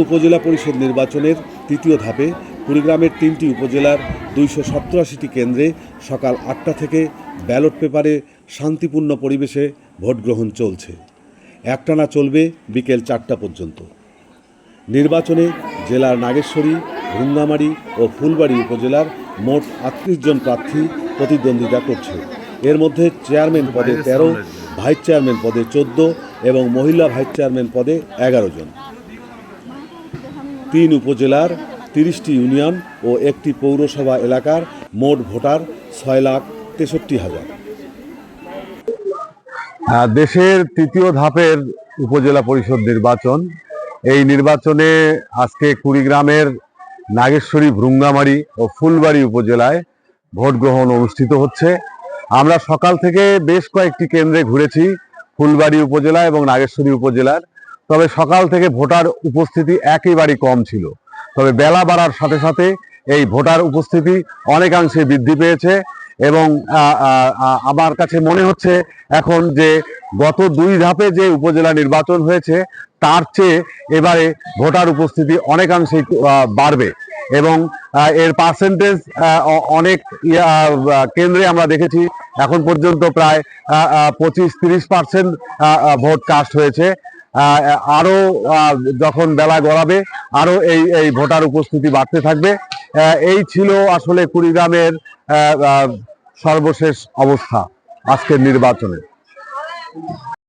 উপজেলা পরিষদ নির্বাচনের তৃতীয় ধাপে কুড়িগ্রামের তিনটি উপজেলার দুইশো কেন্দ্রে সকাল আটটা থেকে ব্যালট পেপারে শান্তিপূর্ণ পরিবেশে ভোট গ্রহণ চলছে। একটানা চলবে বিকেল চারটা পর্যন্ত। নির্বাচনে জেলার নাগেশ্বরী, ভুঙ্গামারি ও ফুলবাড়ি উপজেলার মোট আটত্রিশ জন প্রার্থী প্রতিদ্বন্দ্বিতা করছে। এর মধ্যে চেয়ারম্যান পদে তেরো, ভাইস চেয়ারম্যান পদে চোদ্দ এবং মহিলা ভাইস চেয়ারম্যান পদে এগারো জন। তিন উপজেলার তিরিশটি ইউনিয়ন ও একটি পৌরসভা এলাকার মোট ভোটার ছয় লাখ তেষট্টি হাজার। দেশের তৃতীয় ধাপের উপজেলা পরিষদ নির্বাচন। এই নির্বাচনে আজকে কুড়িগ্রামের নাগেশ্বরী ভ্রুঙ্গামারি ও ফুলবাড়ি উপজেলায় ভোট গ্রহণ অনুষ্ঠিত হচ্ছে। আমরা সকাল থেকে বেশ কয়েকটি কেন্দ্রে ঘুরেছি, ফুলবাড়ি উপজেলা এবং নাগেশ্বরী উপজেলার। তবে সকাল থেকে ভোটার উপস্থিতি একেবারেই কম ছিল। তবে বেলা বাড়ার সাথে সাথে এই ভোটার উপস্থিতি অনেকাংশে বৃদ্ধি পেয়েছে এবং আমার কাছে মনে হচ্ছে এখন যে গত দুই ধাপে যে উপজেলা নির্বাচন হয়েছে, তার চেয়ে এবারে ভোটার উপস্থিতি অনেকাংশে বাড়বে এবং এর পার্সেন্টেজ অনেক কেন্দ্রে আমরা দেখেছি এখন পর্যন্ত প্রায় পঁচিশ তিরিশ পার্সেন্ট ভোট কাস্ট হয়েছে। আহ, আরও আহ, যখন বেলা গড়াবে আরও এই এই ভোটার উপস্থিতি বাড়তে থাকবে। এই ছিল আসলে কুড়িগ্রামের সর্বশেষ অবস্থা আজকের নির্বাচনে।